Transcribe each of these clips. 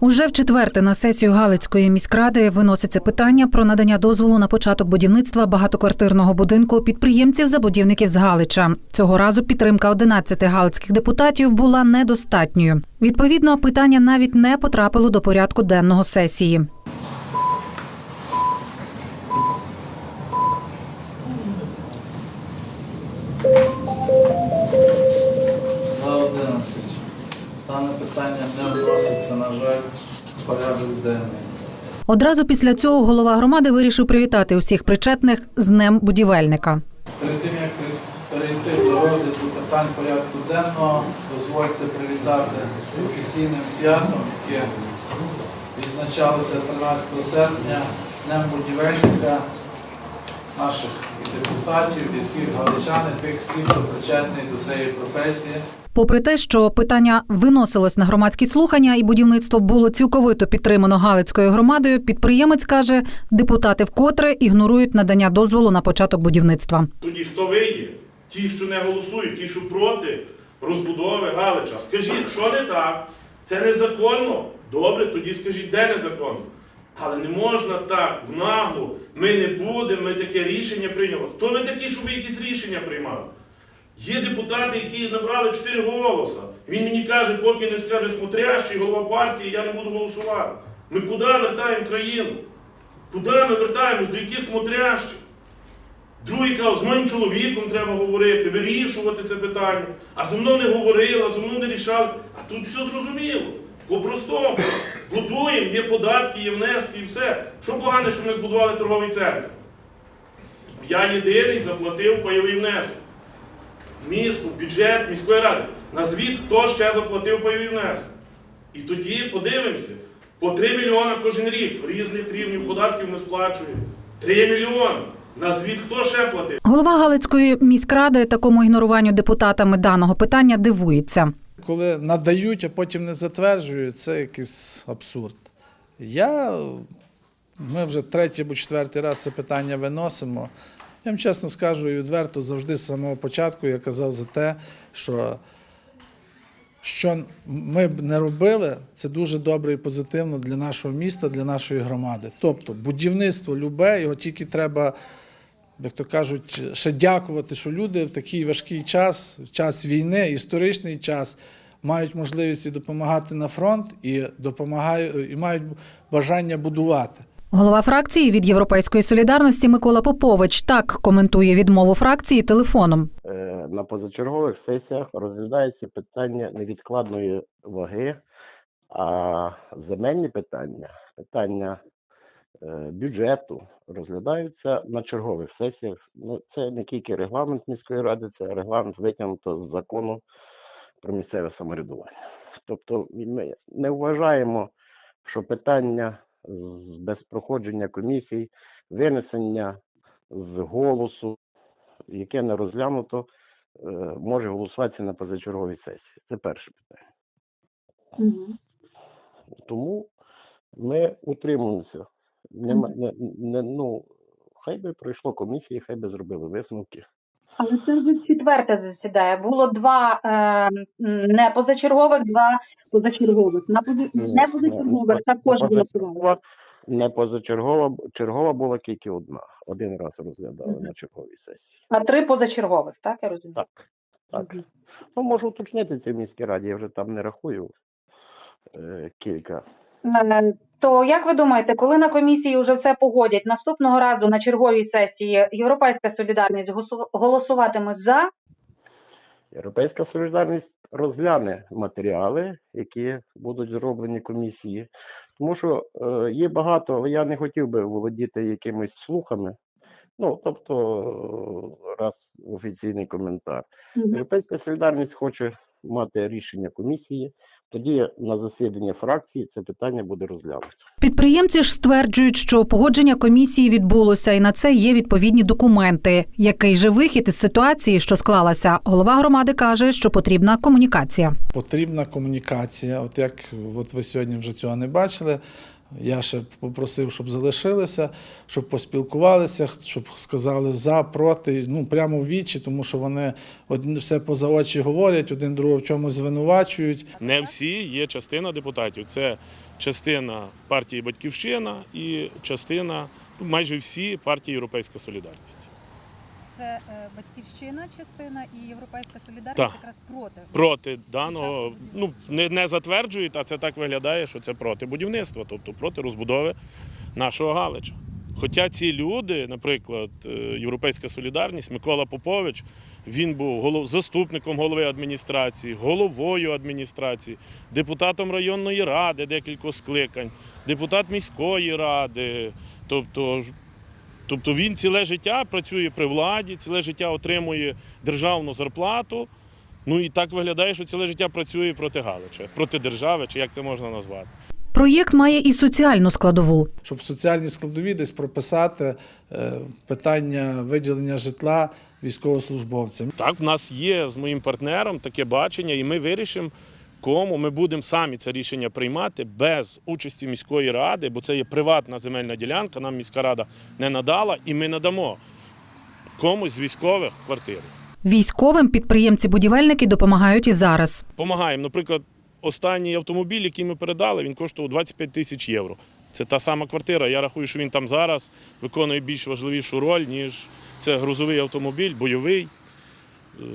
Уже в четверте на сесію Галицької міськради виноситься питання про надання дозволу на початок будівництва багатоквартирного будинку підприємців забудівників з Галича. Цього разу підтримка 11 галицьких депутатів була недостатньою. Відповідно, питання навіть не потрапило до порядку денного сесії. Дане питання не вноситься, на жаль, в порядок денний. Одразу після цього голова громади вирішив привітати усіх причетних з Днем будівельника. Перед тим, як перейти до розгляду питань порядку денного, дозвольте привітати з професійним святом, яке відзначалося 13 серпня, Днем будівельника, наших депутатів, і всіх галичан, тих всіх, хто причетний до цієї професії. Попри те, що питання виносилось на громадські слухання і будівництво було цілковито підтримано Галицькою громадою, підприємець каже, депутати вкотре ігнорують надання дозволу на початок будівництва. Тоді хто ви є? Ті, що не голосують, ті, що проти розбудови Галича. Скажіть, що не так? Це незаконно? Добре, тоді скажіть, де незаконно? Але не можна так, в наглу. Ми не будемо, ми таке рішення прийняли. Хто ви такі, щоб якісь рішення приймали? Є депутати, які набрали 4 голоса. Він мені каже, поки не скаже смотрящий голова партії, я не буду голосувати. Ми куди вертаємо країну? Куди ми вертаємось? До яких смотрящих? Другий казав, з моїм чоловіком треба говорити, вирішувати це питання. А зі мною не говорили, а зі мною не рішали. А тут все зрозуміло. По-простому. Будуємо, є податки, є внески і все. Що погано, що ми збудували торговий центр? Я єдиний заплатив пайовий внесок. Місто, бюджет міської ради. Назвіть, хто ще заплатив пайовий внесок. І тоді подивимося. По 3 мільйони кожен рік різних рівнів податків ми сплачуємо. 3 мільйони. Назвіть, хто ще платив. Голова Галицької міськради такому ігноруванню депутатами даного питання дивується. Коли надають, а потім не затверджують, це якийсь абсурд. Я, ми вже третій або четвертий раз це питання виносимо. Я вам чесно скажу і відверто, завжди з самого початку я казав за те, що що ми б не робили, це дуже добре і позитивно для нашого міста, для нашої громади. Тобто будівництво любе, його тільки треба, як то кажуть, ще дякувати, що люди в такий важкий час, час війни, історичний час, мають можливість і допомагати на фронт і допомагають, і мають бажання будувати. Голова фракції від Європейської солідарності Микола Попович так коментує відмову фракції телефоном. Е, на позачергових сесіях розглядається питання невідкладної ваги, а земельні питання, питання бюджету розглядаються на чергових сесіях. Ну, це не тільки регламент міської ради, це регламент витягнуто з закону про місцеве самоврядування. Тобто ми не вважаємо, що питання без проходження комісій, винесення з голосу, яке не розглянуто, е, може голосуватися на позачерговій сесії. Це перше питання. Тому ми утримуємося. Нема, не, не, ну, хай би пройшло комісії, хай би зробили висновки. Але це вже четверте засідає. Було два е, не позачергових, два позачергових. На поза... не позачергових також було позачергова, не позачергова, чергова була тільки одна. Один раз розглядали Мгм. на черговій сесії. а три позачергових, так я розумію? Так. Так. Мгм. Ну, можу уточнити це в міській раді, я вже там не рахую е, кілька. Е, То як ви думаєте, коли на комісії вже все погодять, наступного разу на черговій сесії Європейська солідарність голосуватиме за? Європейська солідарність розгляне матеріали, які будуть зроблені комісії. Тому що е, є багато, але я не хотів би володіти якимись слухами. Ну, тобто, раз офіційний коментар. Європейська солідарність хоче мати рішення комісії. Тоді на засіданні фракції це питання буде розглянуто. Підприємці ж стверджують, що погодження комісії відбулося, і на це є відповідні документи. Який же вихід із ситуації, що склалася, голова громади каже, що потрібна комунікація. Потрібна комунікація. От як от ви сьогодні вже цього не бачили. Я ще попросив, щоб залишилися, щоб поспілкувалися, щоб сказали за, проти, ну прямо в вічі, тому що вони все поза очі говорять, один другого в чомусь звинувачують. Не всі є частина депутатів. Це частина партії Батьківщина і частина, ну, майже всі партії Європейська Солідарність. Це е, батьківщина частина і Європейська солідарність Так. якраз проти. Проти даного, ну не, не затверджують, а це так виглядає, що це проти будівництва, тобто проти розбудови нашого Галича. Хоча ці люди, наприклад, е, Європейська Солідарність, Микола Попович, він був голов... заступником голови адміністрації, головою адміністрації, депутатом районної ради декількох скликань, депутат міської ради. Тобто, тобто він ціле життя працює при владі, ціле життя отримує державну зарплату. Ну і так виглядає, що ціле життя працює проти Галича, проти держави, чи як це можна назвати. Проєкт має і соціальну складову. Щоб в соціальній складові десь прописати е, питання виділення житла військовослужбовцям. Так, в нас є з моїм партнером таке бачення, і ми вирішимо, кому ми будемо самі це рішення приймати без участі міської ради, бо це є приватна земельна ділянка, нам міська рада не надала, і ми надамо комусь з військових квартиру. Військовим підприємці-будівельники допомагають і зараз. Помагаємо. Наприклад, останній автомобіль, який ми передали, він коштував 25 тисяч євро. Це та сама квартира. Я рахую, що він там зараз виконує більш важливішу роль, ніж це грузовий автомобіль, бойовий,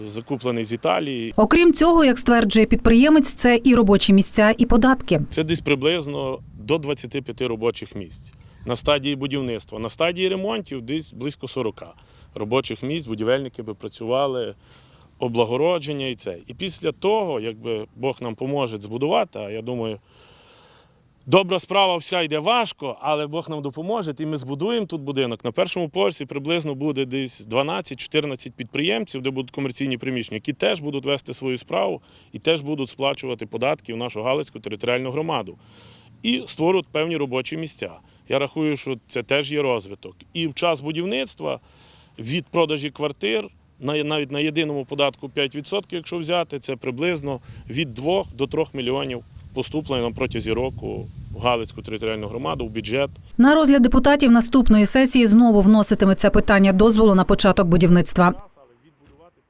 закуплений з Італії. Окрім цього, як стверджує підприємець, це і робочі місця, і податки. Це десь приблизно до 25 робочих місць. На стадії будівництва, на стадії ремонтів десь близько 40 робочих місць, будівельники би працювали, облагородження і це. І після того, якби Бог нам поможе збудувати, а я думаю, добра справа вся йде важко, але Бог нам допоможе, і ми збудуємо тут будинок. На першому поверсі приблизно буде десь 12-14 підприємців, де будуть комерційні приміщення, які теж будуть вести свою справу і теж будуть сплачувати податки в нашу Галицьку територіальну громаду і створюють певні робочі місця. Я рахую, що це теж є розвиток. І в час будівництва від продажі квартир на- навіть на єдиному податку 5%, якщо взяти, це приблизно від 2 до 3 мільйонів поступлень протягом року в Галицьку територіальну громаду в бюджет. На розгляд депутатів наступної сесії знову вноситиметься питання дозволу на початок будівництва.